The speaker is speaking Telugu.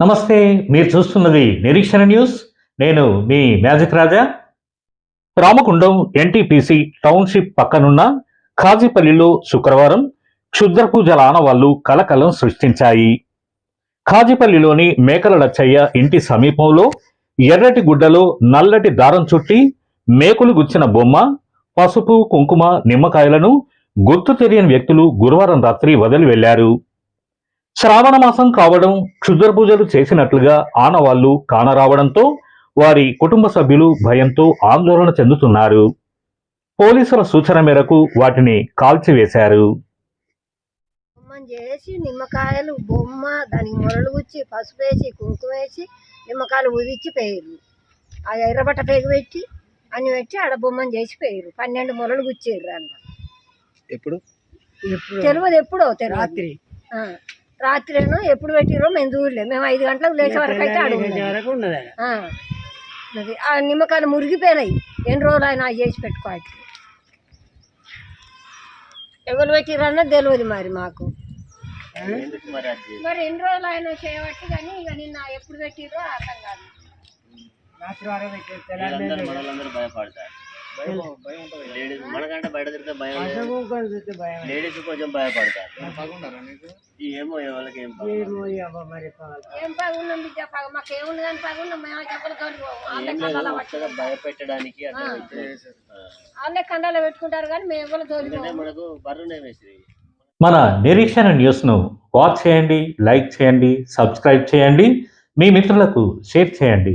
నమస్తే మీరు చూస్తున్నది నిరీక్షణ న్యూస్. నేను మీ magic Raja. Ramagundam NTPC township పక్కనున్న ఖాజీపల్లిలో శుక్రవారం క్షుద్ర పూజల ఆనవాళ్ళు కలకలం సృష్టించాయి. ఖాజీపల్లిలోని మేకల లచ్చయ్య ఇంటి సమీపంలో ఎర్రటి గుడ్డలో నల్లటి దారం చుట్టి మేకులు గుచ్చిన బొమ్మ పసుపు కుంకుమ నిమ్మకాయలను గుర్తు తెలియని వ్యక్తులు గురువారం రాత్రి వదిలి వెళ్ళారు శ్రావణ మాసం కావడం క్షుద్ర పూజలు చేసినట్లుగా ఆనవాళ్ళు కానరావడంతో వారి కుటుంబ సభ్యులు భయంతో ఆందోళన చెందుతున్నారు. పోలీసుల సూచన మేరకు వాటిని కాల్చివేశారు. చేసి నిమ్మకాయలు బొమ్మ దానికి మొరలు గుచ్చి పసుపు వేసి కుంకుమ వేసి నిమ్మకాయలు ఉదిచ్చి పేరు ఆ ఎర్రబట్ట పేగు పెట్టి అన్ని పెట్టి ఆడ బొమ్మను చేసి పేరు పన్నెండు మొరలు గుచ్చేరు అన్న. ఎప్పుడు? తెలియదు ఎప్పుడో తెలియదు రాత్రి. ఆ, రాత్రేనో ఎప్పుడు పెట్టిరో మేము చూడలే మేము ఐదు గంటలకు లేచే వరకు అయితే ఉన్నది. ఆ, నిమ్మకాయలు మురిగిపోయినాయి. ఎన్ని రోజులు అయినా అవి చేసి పెట్టుకోవాలి. ఎవరు పెట్టిరన్నా తెలియదు మరి మాకు. మరి ఎన్ని రోజులు అయినా చేయబట్టి కానీ ఇక నిన్న ఎప్పుడు పెట్టిరో అర్థం కాదు. భయపడతారు. లేడీస్ మనకంటే బయట తిరిగితే భయం కొంచెం భయపడతారు. ఏమో వాళ్ళకి ఏం భయపెట్టడానికి. వాళ్ళే కండాలు పెట్టుకుంటారు కానీ మేము మనకు బర్రునే వేసి మన నిరీక్షణ న్యూస్ను వాచ్ చేయండి లైక్ చేయండి సబ్స్క్రైబ్ చేయండి. మీ మిత్రులకు షేర్ చేయండి.